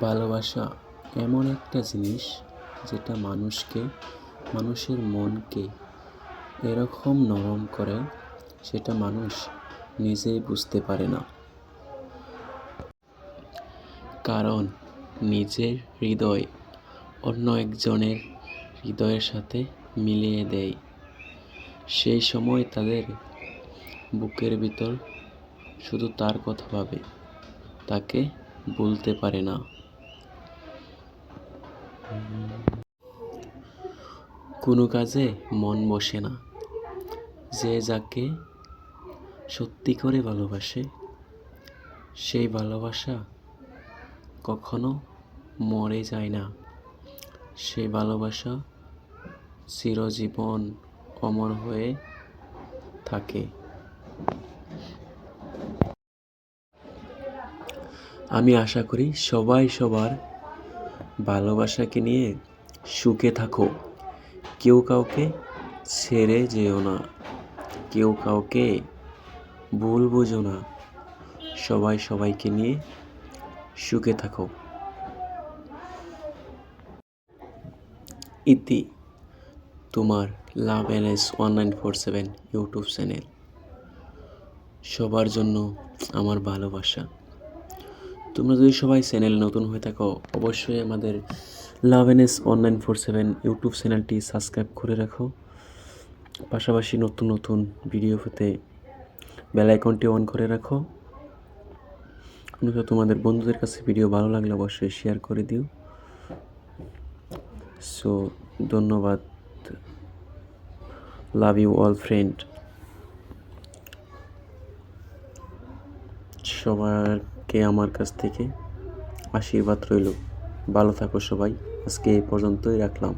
ভালোবাসা এমন একটা জিনিস যেটা মানুষকে, মানুষের মনকে এরকম নরম করে সেটা মানুষ নিজেই বুঝতে পারে না। কারণ নিজের হৃদয় অন্য একজনের হৃদয়ের সাথে মিলিয়ে দেয়। সেই সময় তাদের বুকের ভিতর শুধু তার কথা ভাবে, তাকে বলতে পারে না। কোনো কাজে মন বসে না। যে যাকে সত্যি করে ভালোবাসে, সেই ভালোবাসা কখনো মরে যায় না। সেই ভালোবাসা চিরজীবন অমর হয়ে থাকে। আমি আশা করি সবাই সবার ভালোবাসাকে নিয়ে সুখে থাকো। কেউ কাউকে ছেড়ে যেও না। কেউ কাউকে ভুল বোঝো না। সবাই সবাইকে নিয়ে সুখে থাকো। ইতি, তোমার love N S one nine four seven YouTube channel. সবার জন্য আমার ভালোবাসা। তোমরা যদি সবাই চ্যানেল নতুন হয়ে থাকো, অবশ্যই আমাদের love N S one nine four seven YouTube চ্যানেলটি সাবস্ক্রাইব করে রাখো। পাশাপাশি নতুন নতুন ভিডিও পেতে বেল আইকনটি অন করে রাখো। তোমাদের বন্ধুদের কাছে ভিডিও ভালো লাগলে অবশ্যই শেয়ার করে দিও। সো ধন্যবাদ। লাভ ইউ অল ফ্রেন্ড সবাইকে আমার কাছ থেকে? আশীর্বাদ রইল। ভালো থাকো সবাই। আজকে এই পর্যন্তই রাখলাম।